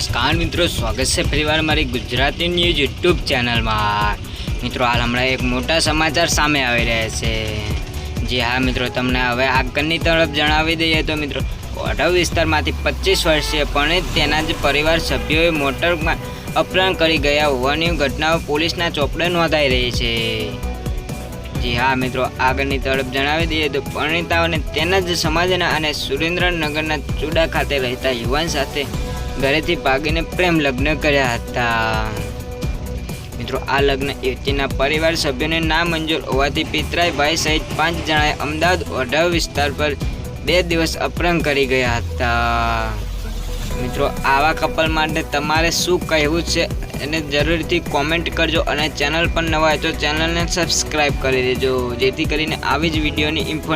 નમસ્કાર મિત્રો, સ્વાગત છે ફરીવાર મારી ગુજરાતી ન્યૂઝ યુટ્યુબ ચેનલમાં. મિત્રો, હાલ હમણાં એક મોટા સમાચાર સામે આવી રહ્યા છે. જી હા, મિત્રો, તમને હવે આગળની તરફ જણાવી દઈએ તો મિત્રો, ઓઢવ વિસ્તારમાંથી પચીસ વર્ષીય પણ તેના જ પરિવાર સભ્યોએ મોટરમાં અપહરણ કરી ગયા હોવાની ઘટનાઓ પોલીસના ચોપડે નોંધાઈ રહી છે. જી હા, મિત્રો, આગળની તરફ જણાવી દઈએ તો પરણિતાઓને તેના જ સમાજના અને સુરેન્દ્રનગરના ચુડા ખાતે રહેતા યુવાન સાથે ઘરેથી ભાગીને પ્રેમ લગ્ન કર્યા હતા. મિત્રો, આ લગ્ન યુવતીના પરિવાર સભ્યોને ના મંજૂર હોવાથી પિતરાઈ ભાઈ સહિત પાંચ જણાએ અમદાવાદ ઓઢવ વિસ્તાર પર બે દિવસ અપહરણ કરી ગયા હતા. મિત્રો, આવા કપલ માટે તમારે શું કહેવું છે એને જરૂરથી કોમેન્ટ કરજો અને ચેનલ પર નવા હોય તો ચેનલને સબસ્ક્રાઈબ કરી દેજો. જેથી કરીને આવી જ વિડીયોની ઇન્ફો